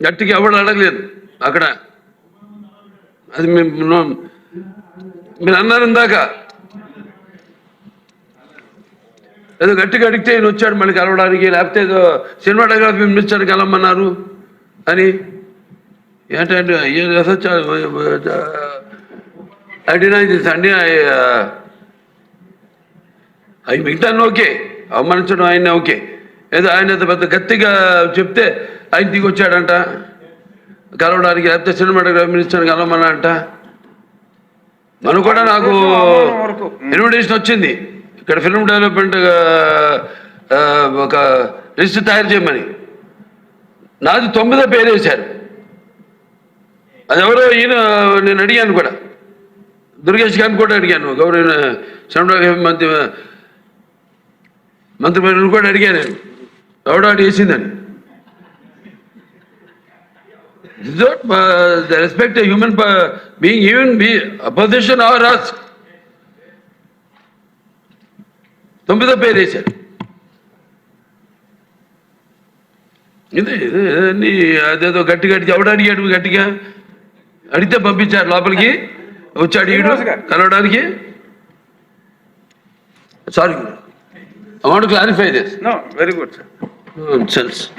గట్టిగా ఎవడు అడగలేదు. అక్కడ అది మేము మీరు అన్నారు ఇందాక. ఏదో గట్టిగా అడిగితే ఈయన వచ్చాడు మళ్ళీ కలవడానికి లేకపోతే ఏదో సినిమాటోగ్రఫీ మినిస్టర్ కలవమన్నారు అని. ఏంటంటే అడిగినా సండే అవి మిగతాన్ని ఓకే అవమానించడం ఆయన ఓకే. ఏదో ఆయన పెద్ద గట్టిగా చెప్తే ఆయన దిగి వచ్చాడంట. కలవడానికి లేకపోతే సినిమాటోగ్రఫీ మినిస్టర్ కలవమన్నారంట మనం కూడా నాకు ఇన్విటేషన్ వచ్చింది. ఇక్కడ ఫిల్మ్ డెవలప్మెంట్ ఒక లిస్ట్ తయారు చేయమని. నాది తొమ్మిదో పేరు వేశారు. అది ఎవరో ఈయన నేను అడిగాను కూడా. దుర్గేష్ గారిని కూడా అడిగాను. గౌరవ సినిమాటోగ్రఫీ మంత్రి మంత్రి కూడా అడిగాను నేను. అటు వేసిందని not uh, the respect a human being, even be opposition or us. తొమ్మిదో పేరు వేశారు. ఇది అన్ని అదేదో గట్టి గట్టి ఎవడు అడిగాడు గట్టిగా? అడిగితే పంపించారు లోపలికి. వచ్చి అడిగాడు. కలవడానికి. Sorry I want clarify this no very good sir themselves